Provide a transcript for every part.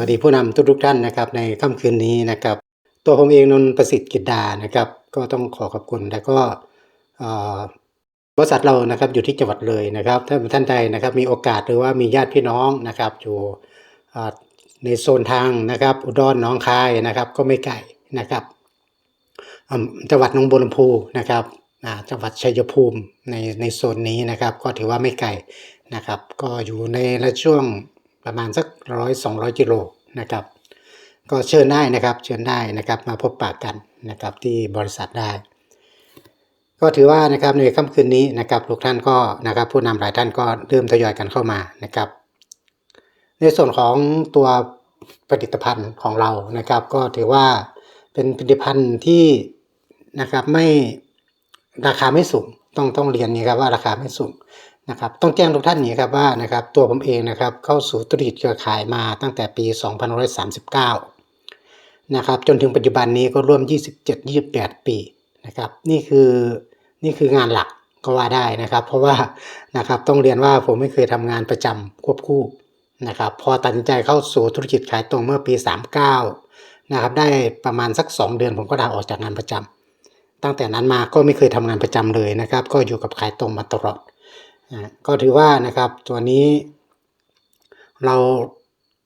สวัสดีผู้นำทุกๆท่านนะครับในค่ำคืนนี้นะครับ ตัวผมเองนนท์ประสิทธิ์กิจดานะครับ ก็ต้องขอขอบคุณแล้วก็บริษัทเรานะครับอยู่ที่จังหวัดเลยนะครับถ้าท่านใดนะครับมีโอกาสหรือว่ามีญาติพี่น้องนะครับอยู่ในโซนทางนะครับ อุดรหนองคายนะครับ ก็ไม่ไกลนะครับจังหวัดนงบัวลำพูนะครับจังหวัดชัยภูมิในในโซนนี้นะครับ ก็ถือว่าไม่ไกลนะครับ ก็อยู่ในระช่วง ประมาณสักร้อยสองร้อยกิโลนะครับ ก็เชิญได้นะครับ เชิญได้นะครับมาพบปะกันนะครับที่บริษัทได้ ก็ถือว่านะครับในค่ำคืนนี้นะครับทุกท่านก็นะครับผู้นำหลายท่านก็เริ่มทยอยกันเข้ามานะครับ ในส่วนของตัวผลิตภัณฑ์ของเรานะครับ ก็ถือว่าเป็นผลิตภัณฑ์ที่นะครับไม่ราคาไม่สูงต้องต้องเรียนนี้ครับว่าราคาไม่สูง นะครับต้องแจ้งทุกท่านอย่างนี้ครับว่านะครับตัวผมเองนะครับเข้าสู่ธุรกิจเครือข่ายมาตั้งแต่ปี 2539 นะครับจนถึงปัจจุบันนี้ก็ร่วม 27-28 ปีนะครับนี่คือนี่คืองานหลักก็ว่าได้นะครับ เพราะว่านะครับต้องเรียนว่าผมไม่เคยทำงานประจำควบคู่นะครับพอตัดสินใจเข้าสู่ธุรกิจขายตรงเมื่อปี 39 นะครับได้ประมาณสัก 2 เดือนผมก็ลาออกจากงานประจำตั้งแต่นั้นมาก็ไม่เคยทำงานประจำเลยนะครับ ก็อยู่กับขายตรงมาตลอด ก็ถือว่านะครับตัวนี้ เรา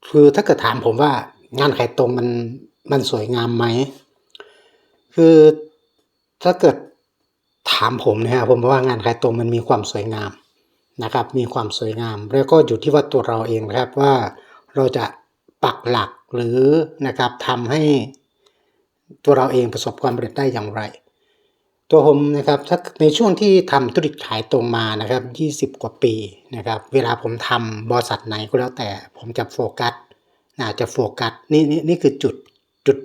คือถ้าเกิดถามผมว่างานขายตรงมันมันสวยงามไหม คือถ้าเกิดถามผมนะฮะผมว่างานขายตรงมันมีความสวยงามนะครับ มีความสวยงาม แล้วก็อยู่ที่ว่าตัวเราเองนะครับว่าเราจะปักหลักหรือนะครับทำให้ตัวเราเองประสบความสำเร็จได้อย่างไร ตัวผมนะครับถ้าในช่วงที่ทำธุรกิจขายตรงมานะครับ 20 กว่าปีนะครับ เวลาผมทำบริษัทไหนก็แล้วแต่ ผมจะโฟกัสนะจะโฟกัสนี่นี่นี่คือจุดจุด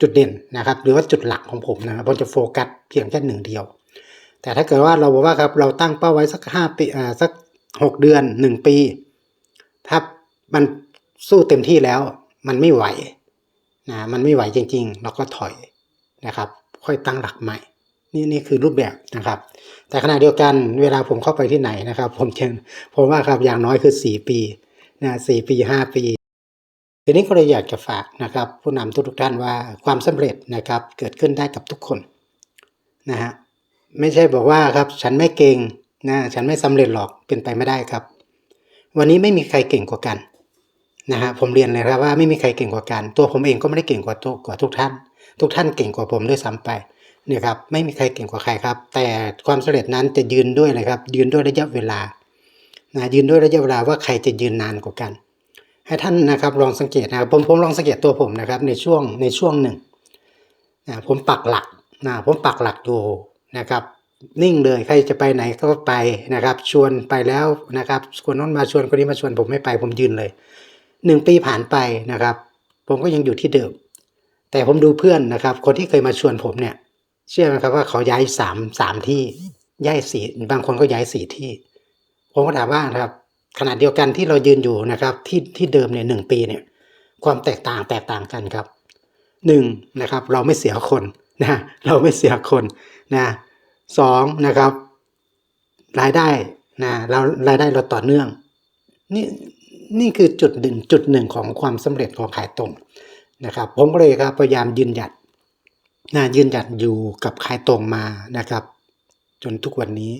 จุดเด่นนะครับ หรือว่าจุดหลักของผมนะครับผมจะโฟกัสเพียงแค่หนึ่งเดียว แต่ถ้าเกิดว่าเราบอกว่าครับเราตั้งเป้าไว้สักห้าปีอ่าสักหกเดือนหนึ่งปี ถ้ามันสู้เต็มที่แล้ว มันไม่ไหวนะมันไม่ไหวจริง ๆ เราก็ถอยนะครับ ค่อยตั้งหลักใหม่ นี่นี่คือรูปแบบนะครับ แต่ขณะเดียวกันเวลาผมเข้าไปที่ไหนนะครับ ผมเชิญผมว่าครับอย่างน้อยคือสี่ปีนะสี่ปีห้าปีทีนี้ก็เลยอยากจะฝากนะครับ ผู้นำทุกท่านว่าความสำเร็จนะครับเกิดขึ้นได้กับทุกคนนะฮะไม่ใช่บอกว่าครับฉันไม่เก่งนะฉันไม่สำเร็จหรอกเป็นไปไม่ได้ครับ วันนี้ไม่มีใครเก่งกว่ากันนะฮะผมเรียนเลยครับว่าไม่มีใครเก่งกว่ากัน ตัวผมเองก็ไม่ได้เก่งกว่าตัวกว่าทุกท่าน ทุกท่านเก่งกว่าผมด้วยซ้ำไป เนี่ยครับไม่มีใครเก่งกว่าใครครับ แต่ความสำเร็จนั้นจะยืนด้วยเลยครับยืนด้วยระยะเวลานะยืนด้วยระยะเวลาว่าใครจะยืนนานกว่ากัน ให้ท่านนะครับลองสังเกตนะครับผมผมลองสังเกตตัวผมนะครับในช่วงในช่วงหนึ่งนะผมปักหลักนะผมปักหลักอยู่นะครับนิ่งเลยใครจะไปไหนก็ไปนะครับ ชวนไปแล้วนะครับคนนั้นมาชวนคนนี้มาชวนผมไม่ไปผมยืนเลยหนึ่งปีผ่านไปนะครับ ผมก็ยังอยู่ที่เดิม แต่ผมดูเพื่อนนะครับ คนที่เคยมาชวนผมเนี่ย เชื่อไหมครับว่าเขาย้ายสามสามที่ย้ายสี่บางคนก็ย้ายสี่ที่ ผมก็ถามว่านะครับขณะเดียวกันที่เรายืนอยู่นะครับ ที่ที่เดิมเนี่ยหนึ่งปีเนี่ย ความแตกต่างแตกต่างกันครับหนึ่งนะครับ เราไม่เสียคนนะเราไม่เสียคนนะสองนะครับ รายได้นะเรารายได้เราต่อเนื่อง นี่นี่คือจุดหนึ่งจุดหนึ่งของความสำเร็จของขายตรงนะครับ ผมก็เลยครับพยายามยืนหยัด นะยืนหยัดอยู่กับขายตรงมานะครับ จนทุกวันนี้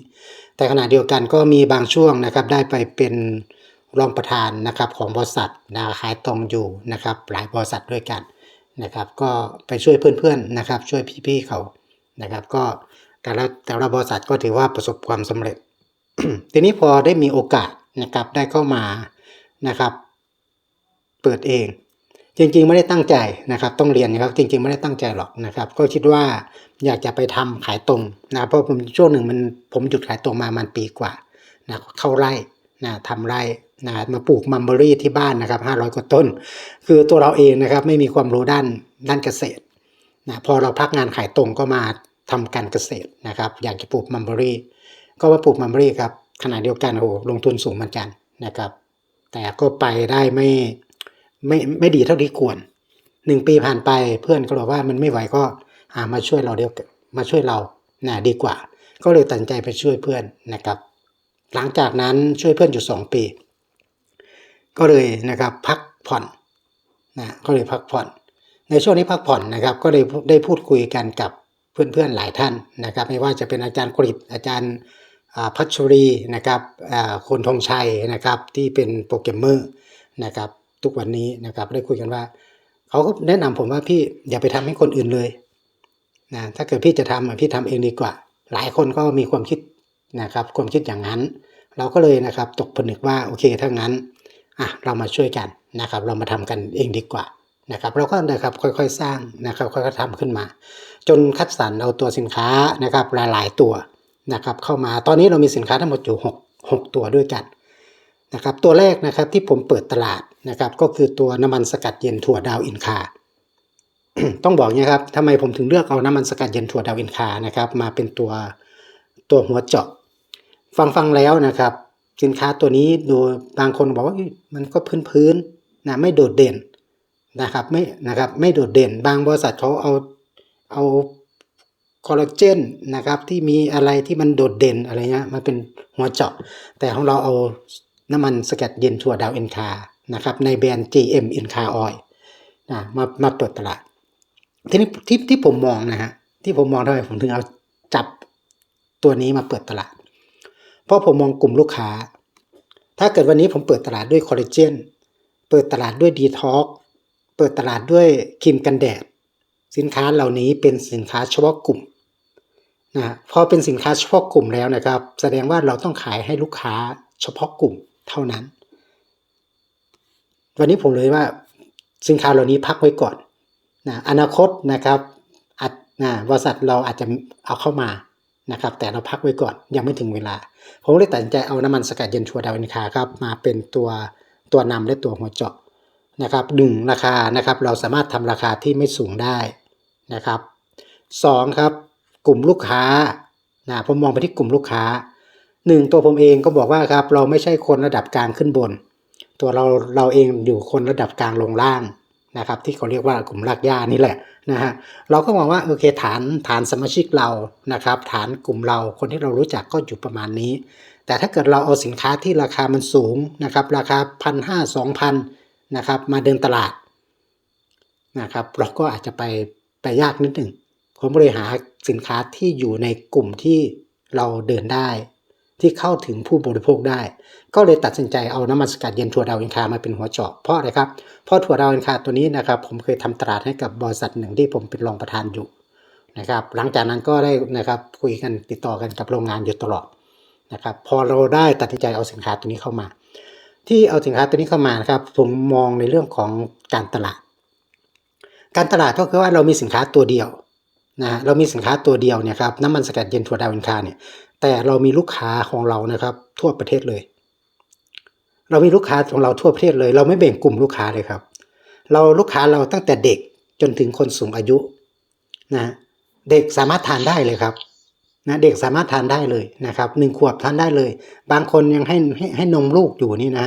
แต่ขณะเดียวกันก็มีบางช่วงนะครับ ได้ไปเป็นรองประธานนะครับของบริษัทนะขายตรงอยู่นะครับ หลายบริษัทด้วยกันนะครับ ก็ไปช่วยเพื่อนๆนะครับ ช่วยพี่ๆเขานะครับ ก็แต่ละแต่ละบริษัทก็ถือว่าประสบความสำเร็จ ทีนี้พอได้มีโอกาสนะครับได้เข้ามานะครับ เปิดเอง จริงๆไม่ได้ตั้งใจนะครับ ต้องเรียนนะครับจริงๆไม่ได้ตั้งใจหรอกนะครับ ก็คิดว่าอยากจะไปทำขายตรงนะเพราะผมช่วงหนึ่งมันผมหยุดขายตรงมามันปีกว่านะเข้าไร่นะทำไร่นะมาปลูกมัมเบอรี่ที่บ้านนะครับห้าร้อยกว่าต้น คือตัวเราเองนะครับไม่มีความรู้ด้านด้านเกษตรนะพอเราพักงานขายตรงก็มาทำการเกษตรนะครับ อยากจะปลูกมัมเบอรี่ ก็มาปลูกมัมเบอรี่ครับขณะเดียวกันโอ้ลงทุนสูงเหมือนกันนะครับ แต่ก็ไปได้ไม่ ไม่ไม่ดีเท่าที่ควรหนึ่งปีผ่านไปเพื่อนก็บอกว่ามันไม่ไหวก็ามาช่วยเราเดียวมาช่วยเรานะดีกว่า ก็เลยตัดใจไปช่วยเพื่อนนะครับ หลังจากนั้นช่วยเพื่อนอยู่สองปี ก็เลยนะครับพักผ่อนนะก็เลยพักผ่อน ในช่วงนี้พักผ่อนนะครับ ก็เลยได้พูดคุยกันกับเพื่อนๆหลายท่านนะครับ ไม่ว่าจะเป็นอาจารย์กฤษอาจารย์พัชรีนะครับอ่าคุณธงชัยนะครับที่เป็นโปรแกรมเมอร์นะครับ ทุกวันนี้นะครับได้คุยกันว่าเขาก็แนะนำผมว่าพี่อย่าไปทำให้คนอื่นเลยนะถ้าเกิดพี่จะทำพี่ทำเองดีกว่า หลายคนก็มีความคิดนะครับความคิดอย่างนั้น เราก็เลยนะครับตกผนึกว่าโอเคถ้างั้นอะเรามาช่วยกันนะครับเรามาทำกันเองดีกว่านะครับเราก็นะครับค่อยๆสร้างนะครับค่อยๆทำขึ้นมา จนคัดสรรเอาตัวสินค้านะครับหลายๆตัวนะครับเข้ามาตอนนี้เรามีสินค้าทั้งหมดอยู่หกหกตัวด้วยกัน นะครับตัวแรกนะครับที่ผมเปิดตลาดนะครับก็คือตัวน้ำมันสกัดเย็นถั่วดาวอินคาต้องบอกเนี่ยครับทำไมผมถึงเลือกเอาน้ำมันสกัดเย็นถั่วดาวอินคานะครับมาเป็นตัวตัวหัวเจาะ ฟังฟังแล้วนะครับ สินค้าตัวนี้ดูบางคนบอกว่ามันก็พื้นพื้นๆนะไม่โดดเด่นนะครับไม่นะครับไม่โดดเด่น บางบริษัทเขาเอาเอาคอลลาเจนนะครับที่มีอะไรที่มันโดดเด่นอะไรเงี้ยมาเป็นหัวเจาะ แต่ของเราเอา น้ำมันสกัดเย็นถั่วดาวเอ็นคานะครับในแบรนด์ GM เอ็นคาออยนะมามาเปิดตลาด ทีนี้ที่ที่ผมมองนะฮะที่ผมมองทำไมผมถึงเอาจับตัวนี้มาเปิดตลาด เพราะผมมองกลุ่มลูกค้า ถ้าเกิดวันนี้ผมเปิดตลาดด้วยคอลลาเจนเปิดตลาดด้วยดีท็อกเปิดตลาดด้วยครีมกันแดด สินค้าเหล่านี้เป็นสินค้าเฉพาะกลุ่มนะพอเป็นสินค้าเฉพาะกลุ่มแล้วนะครับ แสดงว่าเราต้องขายให้ลูกค้าเฉพาะกลุ่ม เท่านั้น วันนี้ผมเลยว่าสินค้าเหล่านี้พักไว้ก่อนนะอนาคตนะครับอาจนะบริษัทเราอาจจะเอาเข้ามานะครับ แต่เราพักไว้ก่อนยังไม่ถึงเวลา ผมเลยตัดสินใจเอาน้ำมันสกัดเย็นชัวดาวินคาครับมาเป็นตัวตัวนำและตัวหัวเจาะนะครับหนึ่งราคานะครับเราสามารถทำราคาที่ไม่สูงได้นะครับสองครับกลุ่มลูกค้านะผมมองไปที่กลุ่มลูกค้า หนึ่งตัวผมเองก็บอกว่าครับเราไม่ใช่คนระดับกลางขึ้นบน ตัวเราเราเองอยู่คนระดับกลางลงล่างนะครับ ที่เขาเรียกว่ากลุ่มรากหญ้านี่แหละนะฮะเราก็มองว่าโอเคฐานฐานสมาชิกเรานะครับ ฐานกลุ่มเราคนที่เรารู้จักก็อยู่ประมาณนี้ แต่ถ้าเกิดเราเอาสินค้าที่ราคามันสูงนะครับ ราคาพันห้าสองพันนะครับ มาเดินตลาดนะครับ เราก็อาจจะไปไปยากนิดหนึ่งผมบริหาสินค้าที่อยู่ในกลุ่มที่เราเดินได้ ที่เข้าถึงผู้บริโภคได้ ก็เลยตัดสินใจเอาน้ำมันสกัดเย็นถั่วดาวอินคามาเป็นหัวเจาะเพราะอะไรครับเพราะถั่วดาวอินคาตัวนี้นะครับผมเคยทำตลาดให้กับบริษัทหนึ่งที่ผมเป็นรองประธานอยู่นะครับหลังจากนั้นก็ได้นะครับคุยกันติดต่อกันกับโรงงานอยู่ตลอดนะครับพอเราได้ตัดสินใจเอาสินค้าตัวนี้เข้ามา ที่เอาสินค้าตัวนี้เข้ามานะครับผมมองในเรื่องของการตลาด การตลาดก็คือว่าเรามีสินค้าตัวเดียวนะเรามีสินค้าตัวเดียวเนี่ยครับน้ำมันสกัดเย็นถั่วดาวอินคาเนี่ย แต่เรามีลูกค้าของเรานะครับ ทั่วประเทศเลย เรามีลูกค้าของเราทั่วประเทศเลย เราไม่แบ่งกลุ่มลูกค้าเลยครับ เราลูกค้าเราตั้งแต่เด็กจนถึงคนสูงอายุนะเด็กสามารถทานได้เลยครับนะเด็กสามารถทานได้เลยนะครับหนึ่งขวบทานได้เลย บางคนยังให้ให้ให้นมลูกอยู่นี่นะ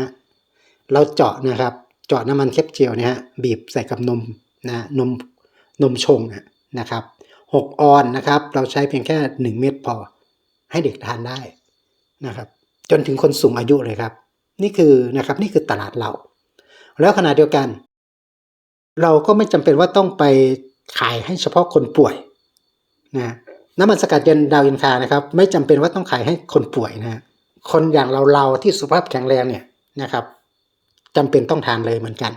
เราเจาะนะครับ เจาะน้ำมันเคปเจลเนี่ยฮะบีบใส่กับนมนะนมนมชงนะครับหกออนนะครับ เราใช้เพียงแค่หนึ่งเม็ดพอ ให้เด็กทานได้นะครับ จนถึงคนสูงอายุเลยครับ นี่คือนะครับนี่คือตลาดเรา แล้วขณะเดียวกัน เราก็ไม่จำเป็นว่าต้องไปขายให้เฉพาะคนป่วยนะน้ำมันสกัดเย็นดาวอินคานะครับ ไม่จำเป็นว่าต้องขายให้คนป่วยนะคนอย่างเราเราที่สุขภาพแข็งแรงเนี่ยนะครับจำเป็นต้องทานเลยเหมือนกัน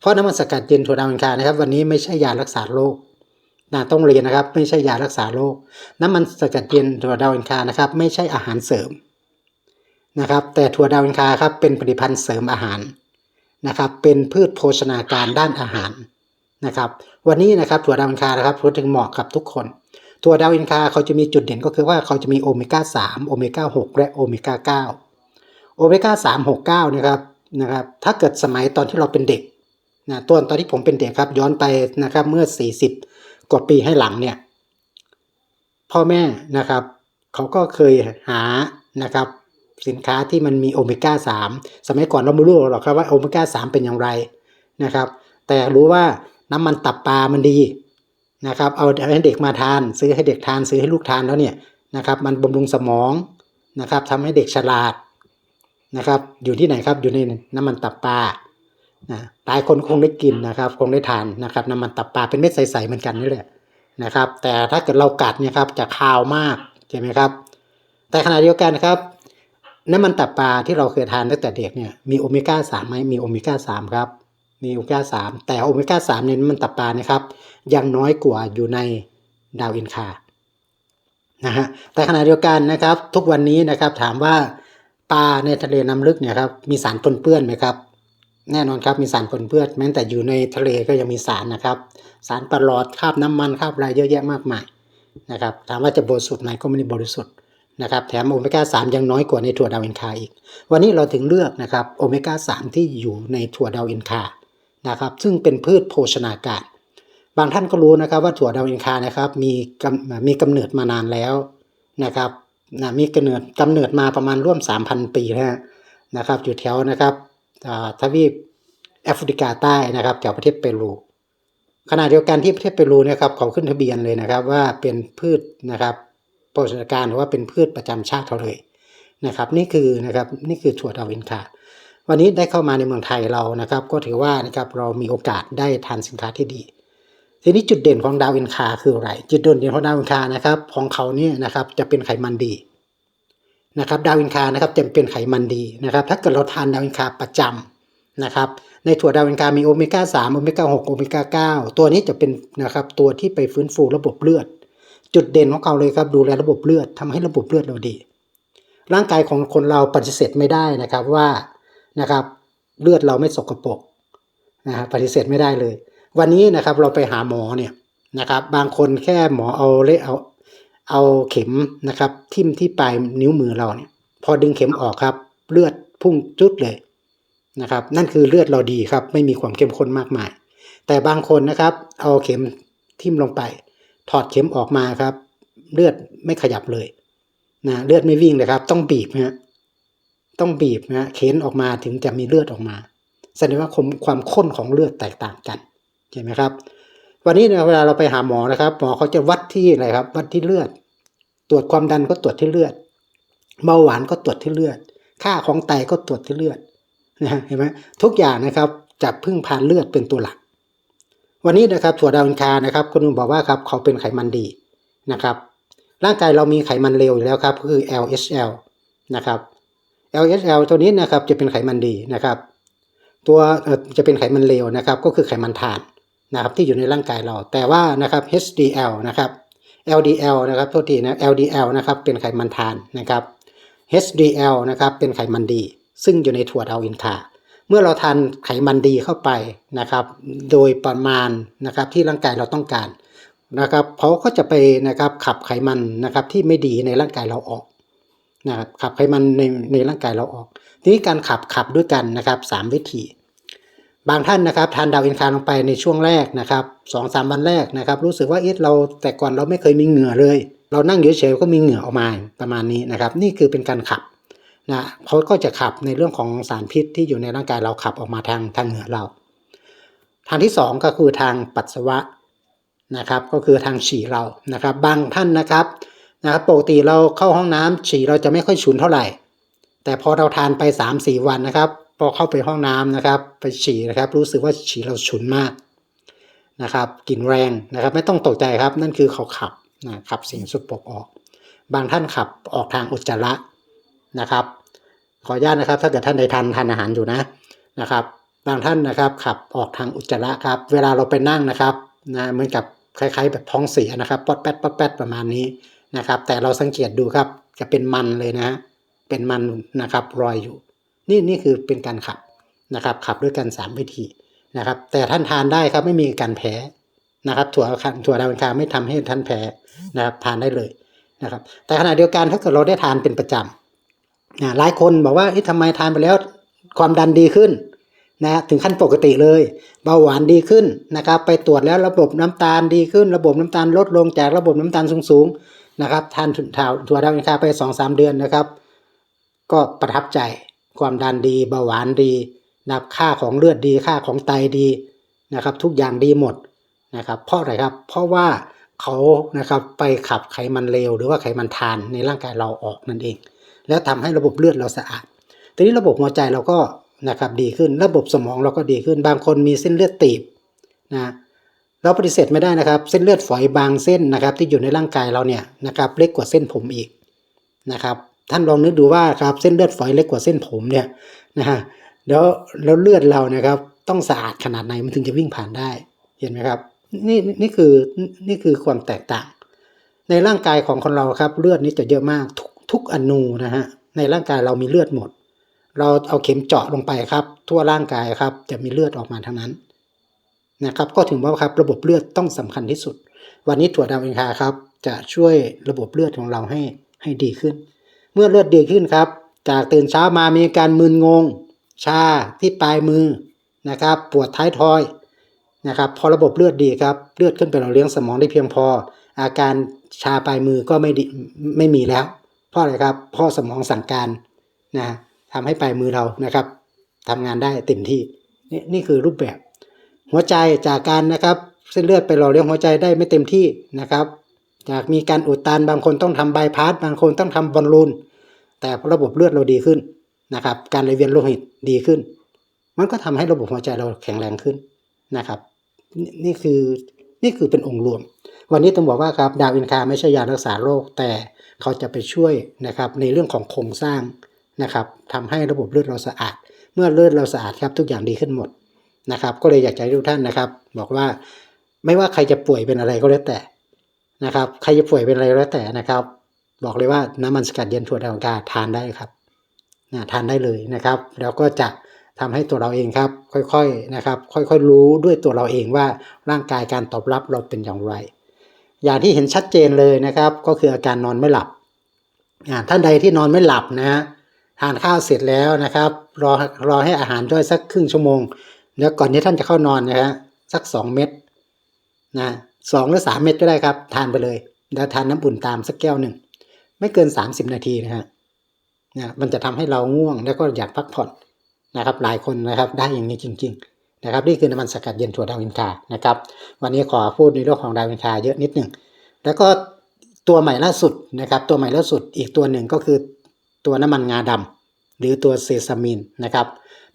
เพราะน้ำมันสกัดเย็นถั่วดาวอินคานะครับ วันนี้ไม่ใช่ยารักษาโรค นะต้องเรียนนะครับไม่ใช่ยารักษาโรคน้ำมันสกัดเย็นถั่วดาวอินคานะครับ ไม่ใช่อาหารเสริมนะครับ แต่ถั่วดาวอินคาครับเป็นผลิตภัณฑ์เสริมอาหารนะครับ เป็นพืชโภชนาการด้านอาหารนะครับ วันนี้นะครับถั่วดาวอินคานะครับพูดถึงเหมาะกับทุกคนถั่วดาวอินคาเขาจะมีจุดเด่นก็คือว่าเขาจะมีโอเมก้า3โอเมก้า6และโอเมก้า9โอเมก้า3 6 9นะครับนะครับ ถ้าเกิดสมัยตอนที่เราเป็นเด็กนะตอนตอนที่ผมเป็นเด็กครับย้อนไปนะครับเมื่อ 40 กว่าปีให้หลังเนี่ยพ่อแม่นะครับเขาก็เคยหานะครับสินค้าที่มันมีโอเมก้า3 สมัยก่อนเราไม่รู้หรอกครับว่าโอเมก้า3 เป็นอย่างไรนะครับ แต่รู้ว่าน้ำมันตับปลามันดีนะครับ เอาให้เด็กมาทาน ซื้อให้เด็กทานซื้อให้ลูกทานแล้วเนี่ยนะครับมันบำรุงสมองนะครับทำให้เด็กฉลาดนะครับ อยู่ที่ไหนครับอยู่ในน้ำมันตับปลา หลายคนคงได้กินนะครับ คงได้ทานนะครับน้ำมันตับปลาเป็นเม็ดใสๆเหมือนกันนี่แหละนะครับ แต่ถ้าเกิดเรากัดเนี่ยครับจะคาวมากใช่ไหมครับ แต่ขณะเดียวกันนะครับ น้ำมันตับปลาที่เราเคยทานตั้งแต่เด็กเนี่ยมีโอเมก้าสามไหมมีโอเมก้าสามครับมีโอเมก้าสามแต่โอเมก้าสามในน้ำมันตับปลานะครับยังน้อยกว่าอยู่ในดาวอินคานะฮะแต่ขณะเดียวกันนะครับ ทุกวันนี้นะครับถามว่าปลาในทะเลน้ำลึกเนี่ยครับมีสารปนเปื้อนไหมครับ แน่นอนครับมีสารปนเปื้อนแม้แต่อยู่ในทะเลก็ยังมีสารนะครับ สารประหลอดคราบน้ำมันคราบอะไรเยอะแยะมากมายนะครับถามว่าจะบริสุทธิ์ไหมก็ไม่ได้บริสุทธิ์นะครับแถมโอเมก้าสามยังน้อยกว่าในถั่วดาวอินคาอีก วันนี้เราถึงเลือกนะครับโอเมก้าสามที่อยู่ในถั่วดาวอินคานะครับซึ่งเป็นพืชโภชนาการ บางท่านก็รู้นะครับว่าถั่วดาวอินคานะครับมีมีกำเนิดมานานแล้วนะครับนะมีกำเนิดกำเนิดมาประมาณร่วม 3,000 ปีแล้วนะครับอยู่แถวนะครับ ทวีปแอฟริกาใต้นะครับแถวประเทศเปรู ขณะเดียวกันที่ประเทศเปรูเนะครับเขาขึ้นทะเบียนเลยนะครับว่าเป็นพืชนะครับโภชนาการหรือว่าเป็นพืชประจำชาติเขาเลยนะครับนี่คือนะครับนี่คือถั่วดาวอินคาวันนี้ได้เข้ามาในเมืองไทยเรานะครับ ก็ถือว่านะครับเรามีโอกาสได้ทานสินค้าที่ดี ทีนี้จุดเด่นของดาวอินคาคืออะไร จุดเด่นของดาวอินคานะครับของเขาเนี่ยนะครับจะเป็นไขมันดี นะครับดาวอินคานะครับจะเป็นไขมันดีนะครับ ถ้าเกิดเราทานดาวอินคาประจำนะครับ ในถั่วดาวอินคามีโอเมก้า3โอเมก้า6โอเมก้า9ตัวนี้จะเป็นนะครับตัวที่ไปฟื้นฟูระบบเลือด จุดเด่นของเขาเลยครับดูแลระบบเลือดทำให้ระบบเลือดเราดี ร่างกายของคนเราปฏิเสธไม่ได้นะครับว่านะครับเลือดเราไม่สกปรกนะครับปฏิเสธไม่ได้เลย วันนี้นะครับเราไปหาหมอเนี่ยนะครับบางคนแค่หมอเอาเลเอา เอาเข็มนะครับ ทิ่มที่ปลายนิ้วมือเราเนี่ย พอดึงเข็มออกครับ เลือดพุ่งจุดเลยนะครับ นั่นคือเลือดเราดีครับ ไม่มีความเข้มข้นมากมาย แต่บางคนนะครับ เอาเข็มทิ่มลงไป ถอดเข็มออกมาครับ เลือดไม่ขยับเลยนะเลือดไม่วิ่งเลยครับ ต้องบีบนะฮะต้องบีบนะเข็นออกมาถึงจะมีเลือดออกมาแสดงว่าความความข้นของเลือดแตกต่างกันเห็นไหมครับ วันนี้เนี่ยเวลาเราไปหาหมอนะครับ หมอเขาจะวัดที่อะไรครับ วัดที่เลือด ตรวจความดันก็ตรวจที่เลือดเบาหวานก็ตรวจที่เลือด ค่าของไตก็ตรวจที่เลือดนะเห็นไหมทุกอย่างนะครับจะพึ่งพาเลือดเป็นตัวหลัก วันนี้นะครับถั่วดาวอินคานะครับคุณลุงบอกว่าครับเขาเป็นไขมันดีนะครับร่างกายเรามีไขมันเลวอยู่แล้วครับก็คือ LHL นะครับ LHL ตัวนี้นะครับจะเป็นไขมันดีนะครับ ตัวจะเป็นไขมันเลวนะครับ ก็คือไขมันถ่าน นะครับที่อยู่ในร่างกายเรา แต่ว่านะครับ HDL นะครับ LDL นะครับโทษทีนะ LDL นะครับเป็นไขมันถ่านนะครับ HDL นะครับเป็นไขมันดี ซึ่งอยู่ในถั่วดาวอินคาเมื่อเราทานไขมันดีเข้าไปนะครับ โดยประมาณนะครับที่ร่างกายเราต้องการนะครับเขาก็จะไปนะครับขับไขมันนะครับที่ไม่ดีในร่างกายเราออกนะครับขับไขมันในในร่างกายเราออก ทีนี้การขับขับด้วยกันนะครับสามวิธี บางท่านนะครับทานดาวอินคาลงไปในช่วงแรกนะครับสองสามวันแรกนะครับ รู้สึกว่าเอ๊ะเราแต่ก่อนเราไม่เคยมีเหงื่อเลย เรานั่งเฉยๆก็มีเหงื่อออกมาประมาณนี้นะครับ นี่คือเป็นการขับนะเขาก็จะขับในเรื่องของสารพิษที่อยู่ในร่างกายเราขับออกมาทางทางเหงื่อเรา ทางที่สองก็คือทางปัสสาวะนะครับ ก็คือทางฉี่เรานะครับ บางท่านนะครับนะครับปกติเราเข้าห้องน้ำฉี่เราจะไม่ค่อยฉุนเท่าไหร่ แต่พอเราทานไป3าสี่วันนะครับ พอเข้าไปห้องน้ำนะครับ ไปฉี่นะครับ รู้สึกว่าฉี่เราฉุนมากนะครับกลิ่นแรงนะครับ ไม่ต้องตกใจครับ นั่นคือเขาขับนะขับสิ่งสกปกออก บางท่านขับออกทางอุจจาระนะครับ ขออนุญาตนะครับ ถ้าเกิดท่านใดทานทานอาหารอยู่นะนะครับ บางท่านนะครับขับออกทางอุจจาระครับ เวลาเราไปนั่งนะครับนะเหมือนกับคล้ายๆ แบบท้องเสียนะครับปอดแป๊ดปอดแป๊ดประมาณนี้นะครับ แต่เราสังเกตดูครับจะเป็นมันเลยนะฮะเป็นมันนะครับรอยอยู่ นี่นี่คือเป็นการขับนะครับขับด้วยกัน 3 วิธีนะครับ แต่ท่านทานได้ครับไม่มีการแพ้นะครับถั่วถั่วดาวอังคารไม่ทำให้ท่านแพ้นะครับทานได้เลยนะครับ แต่ขณะเดียวกันถ้าเกิดเราได้ทานเป็นประจำนะหลายคนบอกว่าเอ๊ะทำไมทานไปแล้วความดันดีขึ้นนะถึงขั้นปกติเลย เบาหวานดีขึ้นนะครับ ไปตรวจแล้วระบบน้ำตาลดีขึ้น ระบบน้ำตาลลดลงจากระบบน้ำตาลสูงๆนะครับทานถั่วดาวอังคารไปสองสามเดือนนะครับ ก็ประทับใจ ความดันดีเบาหวานดีนะครับค่าของเลือดดีค่าของไตดีนะครับ ทุกอย่างดีหมดนะครับ เพราะอะไรครับ เพราะว่าเขานะครับไปขับไขมันเลวหรือว่าไขมันทานในร่างกายเราออกนั่นเอง แล้วทำให้ระบบเลือดเราสะอาดทีนี้ระบบหัวใจเราก็นะครับดีขึ้นระบบสมองเราก็ดีขึ้น บางคนมีเส้นเลือดตีบนะเราปฏิเสธไม่ได้นะครับ เส้นเลือดฝอยบางเส้นนะครับ ที่อยู่ในร่างกายเราเนี่ยนะครับเล็กกว่าเส้นผมอีกนะครับ ท่านลองนึกดูว่าครับเส้นเลือดฝอยเล็กกว่าเส้นผมเนี่ยนะฮะแล้วแล้วเลือดเรานะครับต้องสะอาดขนาดไหนมันถึงจะวิ่งผ่านได้เห็นไหมครับนี่นี่คือนี่คือความแตกต่าง ในร่างกายของคนเราครับเลือดนี่จะเยอะมากทุกทุกอนูนะฮะในร่างกายเรามีเลือดหมด เราเอาเข็มเจาะลงไปครับ ทั่วร่างกายครับจะมีเลือดออกมาทั้งนั้นนะครับก็ถึงว่าครับระบบเลือดต้องสำคัญที่สุด วันนี้ถั่วดาวอินคาครับจะช่วยระบบเลือดของเราให้ให้ดีขึ้น เมื่อเลือดดีขึ้นครับ จากตื่นเช้ามามีอาการมึนงง ชาที่ปลายมือนะครับ ปวดท้ายทอยนะครับ พอระบบเลือดดีครับเลือดขึ้นไปเราเลี้ยงสมองได้เพียงพอ อาการชาปลายมือก็ไม่ไม่มีแล้ว เพราะอะไรครับเพราะสมองสั่งการนะทำให้ปลายมือเรานะครับทำงานได้เต็มที่นี่นี่คือรูปแบบ หัวใจจากการนะครับเส้นเลือดไปหล่อเลี้ยงหัวใจได้ไม่เต็มที่นะครับ จากมีการอุดตันบางคนต้องทำบายพาสบางคนต้องทำบอลลูน แต่ระบบเลือดเราดีขึ้นนะครับ การไหลเวียนโลหิตดีขึ้น มันก็ทำให้ระบบหัวใจเราแข็งแรงขึ้นนะครับนนี่คือนี่คือเป็นองค์รวม วันนี้ต้องบอกว่าครับดาวอินคาไม่ใช่ยารักษาโรค แต่เขาจะไปช่วยนะครับในเรื่องของโครงสร้างนะครับทำให้ระบบเลือดเราสะอาด เมื่อเลือดเราสะอาดครับทุกอย่างดีขึ้นหมดนะครับ ก็เลยอยากจะให้ทุกท่านนะครับ บอกว่าไม่ว่าใครจะป่วยเป็นอะไรก็แล้วแต่นะครับ ใครจะป่วยเป็นอะไรก็แล้วแต่นะครับ บอกเลยว่าน้ำมันสกัดเย็นถั่วดาวอินคาทานได้ครับนะทานได้เลยนะครับ แล้วก็จะทำให้ตัวเราเองครับ ค่อยๆนะครับ ค่อยๆรู้ด้วยตัวเราเองว่าร่างกายการตอบรับเราเป็นอย่างไร อย่างที่เห็นชัดเจนเลยนะครับ ก็คืออาการนอนไม่หลับท่านใดที่นอนไม่หลับนะฮะทานข้าวเสร็จแล้วนะครับ รอรอให้อาหารย่อยสักครึ่งชั่วโมง แล้วก่อนที่ท่านจะเข้านอนนะฮะสักสองเม็ดนะสองหรือสามเม็ดก็ได้ครับ ทานไปเลย แล้วทานน้ำอุ่นตามสักแก้วหนึ่ง ไม่เกิน 30 นาทีนะฮะนะมันจะทำให้เราง่วงแล้วก็อยากพักผ่อนนะครับ หลายคนนะครับได้อย่างนี้จริง ๆ นะครับ นี่คือน้ำมันสกัดเย็นถั่วดาวอินคานะครับ วันนี้ขอพูดในเรื่องของดาวอินคาเยอะนิดหนึ่งแล้วก็ตัวใหม่ล่าสุดนะครับ ตัวใหม่ล่าสุดอีกตัวหนึ่งก็คือตัวน้ำมันงาดำหรือตัวเซซามินนะครับ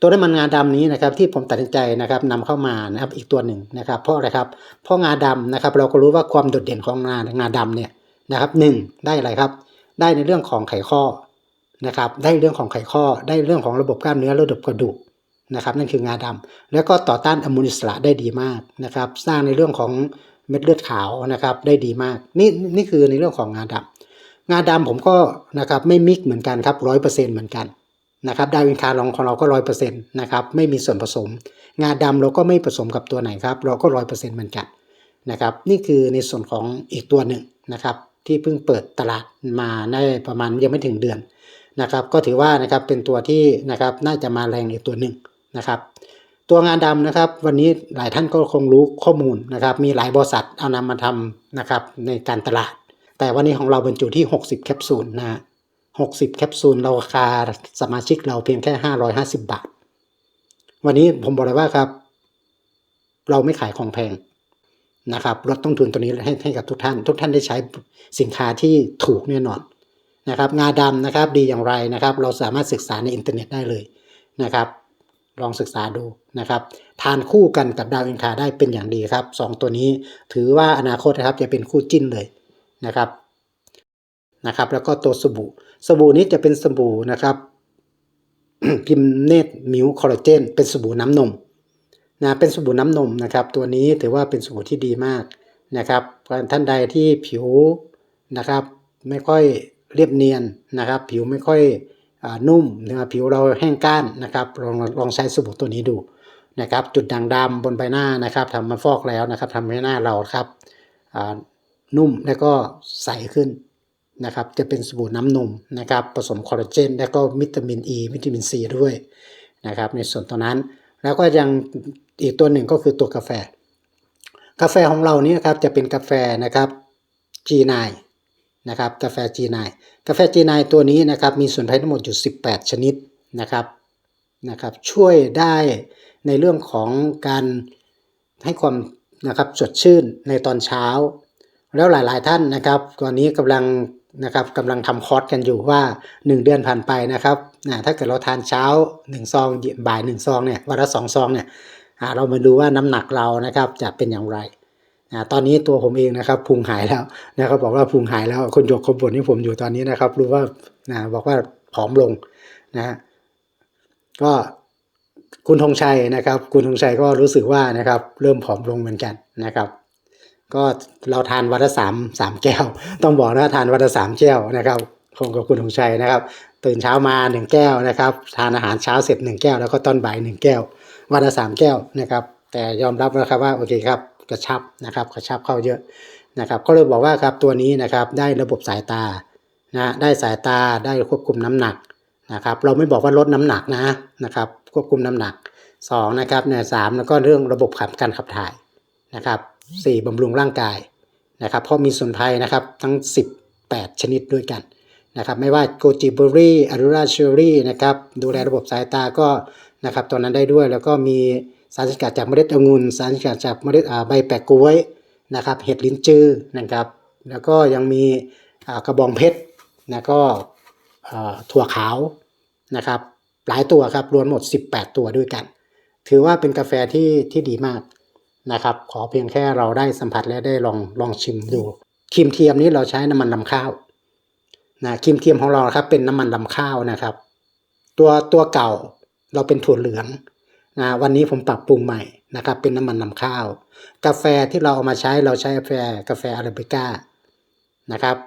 ตัวน้ำมันงาดำนี้นะครับที่ผมตัดสินใจนะครับนำเข้ามานะครับอีกตัวหนึ่งนะครับ เพราะอะไรครับเพราะงาดำนะครับ เราก็รู้ว่าความโดดเด่นของงางาดำเนี่ยนะครับหนึ่งได้อะไรครับ ได้ในเรื่องของไขข้อนะครับ ได้เรื่องของไขข้อ ได้เรื่องของระบบกล้ามเนื้อระบบกระดูกนะครับ นั่นคืองาดำแล้วก็ต่อต้านอมมูลอิสระได้ดีมากนะครับ สร้างในเรื่องของเม็ดเลือดขาวนะครับ ได้ดีมาก นี่นี่คือในเรื่องของงาดำงาดำผมก็นะครับไม่มิกเหมือนกันครับร้อยเปอร์เซ็นต์เหมือนกันนะครับดาวินคาลองของเราก็ร้อยเปอร์เซ็นต์นะครับไม่มีส่วนผสม งาดำเราก็ไม่ผสมกับตัวไหนครับ เราก็ร้อยเปอร์เซ็นต์เหมือนกันนะครับ นี่คือในส่วนของอีกตัวหนึ่งนะครับ ที่เพิ่งเปิดตลาดมาได้ประมาณยังไม่ถึงเดือนนะครับ ก็ถือว่านะครับเป็นตัวที่นะครับน่าจะมาแรงอีกตัวหนึ่งนะครับ ตัวงานดำนะครับ วันนี้หลายท่านก็คงรู้ข้อมูลนะครับ มีหลายบริษัทเอานำมาทำนะครับในการตลาด แต่วันนี้ของเราบรรจุที่ 60 แคปซูลนะฮะ60 แคปซูลราราคาสมาชิกเราเพียงแค่ 550 บาท วันนี้ผมบอกเลยว่าครับ เราไม่ขายของแพง นะครับลดต้นทุนตัวนี้ให้ให้กับทุกท่าน ทุกท่านได้ใช้สินค้าที่ถูกแน่นอนนะครับงาดำนะครับดีอย่างไรนะครับ เราสามารถศึกษาในอินเทอร์เน็ตได้เลยนะครับ ลองศึกษาดูนะครับทานคู่กันกับดาวอินคาได้เป็นอย่างดีครับสองตัวนี้ถือว่าอนาคตนะครับจะเป็นคู่จิ้นเลยนะครับนะครับ แล้วก็ตัวสบู่สบู่นี้จะเป็นสบู่นะครับพิมเนตมิวคอลลาเจนเป็นสบู่น้ำนม นะเป็นสบู่น้ำนมนะครับ ตัวนี้ถือว่าเป็นสบู่ที่ดีมากนะครับท่านใดที่ผิวนะครับไม่ค่อยเรียบเนียนนะครับ ผิวไม่ค่อยนุ่มนะครับผิวเราแห้งก้านนะครับลองลองใช้สบู่ตัวนี้ดูนะครับจุดด่างดำบนใบหน้านะครับทำมาฟอกแล้วนะครับทำให้หน้าเราครับนุ่มแล้วก็ใสขึ้นนะครับจะเป็นสบู่น้ำนมนะครับผสมคอลลาเจน และก็วิตามินอ e, ีวิตามินซีด้วยนะครับในส่วนตัวนั้น แล้วก็ยังอีกตัวหนึ่งก็คือตัวกาแฟ กาแฟของเรานี่นะครับจะเป็นกาแฟนะครับ G9 นะครับกาแฟ G9 กาแฟ G9 ตัวนี้นะครับมีส่วนผสมทั้งหมดอยู่ 18 ชนิดนะครับนะครับช่วยได้ในเรื่องของการให้ความนะครับสดชื่นในตอนเช้า แล้วหลาย ๆ ท่านนะครับตอนนี้กำลังนะครับกำลังทำคอร์สกันอยู่ว่า 1 เดือนผ่านไปนะครับ นะถ้าเกิดเราทานเช้า 1 ซองเย็นบ่าย 1 ซองเนี่ยวันละ2ซองเนี่ยเรามาดูว่าน้ำหนักเรานะครับจะเป็นอย่างไรนะตอนนี้ตัวผมเองนะครับพุงหายแล้วนะครับบอกว่าพุงหายแล้วคนยกคนบ่นที่ผมอยู่ตอนนี้นะครับ รู้ว่านะบอกว่าผอมลงนะฮะก็คุณธงชัยนะครับ คุณธงชัยก็รู้สึกว่านะครับ เริ่มผอมลงเหมือนกันนะครับ ก็เราทานวันละสามสามแก้ว ต้องบอกนะทานวันละสามแก้วนะครับคงกับคุณธงชัยนะครับ ตื่นเช้ามาหนึ่งแก้วนะครับทานอาหารเช้าเสร็จหนึ่งแก้วแล้วก็ตอนบ่ายหนึ่งแก้ว วันละสามแก้วนะครับ แต่ยอมรับนะครับว่าโอเคครับกระชับนะครับกระชับเข้าเยอะนะครับ ก็เลยบอกว่าครับตัวนี้นะครับได้ระบบสายตานะได้สายตาได้ควบคุมน้ำหนักนะครับ เราไม่บอกว่าลดน้ำหนักนะนะครับ ควบคุมน้ำหนักสองนะครับเนี่ยสามแล้วก็เรื่องระบบขับการขับถ่ายนะครับสี่บำรุงร่างกายนะครับเพราะมีสมุนไพรนะครับทั้ง 18 ชนิดด้วยกัน นะครับไม่ว่าโกจิเบอรี่อารูราเชอรี่นะครับดูแลระบบสายตาก็นะครับตัวนั้นได้ด้วยแล้วก็มีสารสกัดจากเมล็ดองุ่นสารสกัดจากเมล็ดใบแปะกล้วยนะครับเห็ดลิ้นจือนะครับแล้วก็ยังมีกระบองเพชรนะก็ถั่วขาวนะครับหลายตัวครับรวมหมด 18 ตัวด้วยกัน ถือว่าเป็นกาแฟที่ที่ดีมากนะครับขอเพียงแค่เราได้สัมผัสและได้ลองลองชิมดูครีมเทียมนี้เราใช้น้ำมันลำข้าว นะครีมเทียมของเราครับ เป็นน้ำมันลำข้าวนะครับ ตัวตัวเก่าเราเป็นถั่วเหลืองนะวันนี้ผมปรับปรุงใหม่นะครับ เป็นน้ำมันลำข้าว กาแฟที่เราเอามาใช้เราใช้กาแฟกาแฟอาราบิก้านะครับ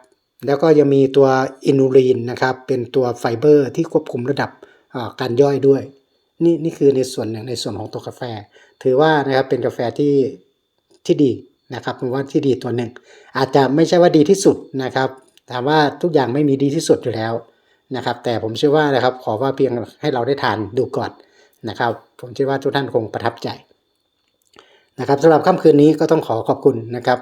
แล้วก็ยังมีตัวอินูลีนนะครับ เป็นตัวไฟเบอร์ที่ควบคุมระดับการย่อยด้วย นี่นี่คือในส่วนหนึ่งในส่วนของตัวกาแฟ ถือว่านะครับเป็นกาแฟที่ที่ดีนะครับผมว่าที่ดีตัวหนึ่งอาจจะไม่ใช่ว่าดีที่สุดนะครับ ถามว่าทุกอย่างไม่มีดีที่สุดอยู่แล้วนะครับ แต่ผมเชื่อว่านะครับขอว่าเพียงให้เราได้ทานดูก่อนนะครับ ผมเชื่อว่าทุกท่านคงประทับใจนะครับสำหรับค่ำคืนนี้ก็ต้องขอขอบคุณนะครับ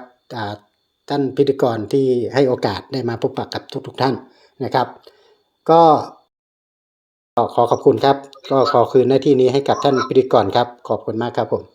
ท่านพิธีกรที่ให้โอกาสได้มาพบปะกับทุกๆท่านนะครับ ก็ขอขอบคุณครับ ก็ขอคืนหน้าที่นี้ให้กับท่านพิธีกรครับ ขอบคุณมากครับผม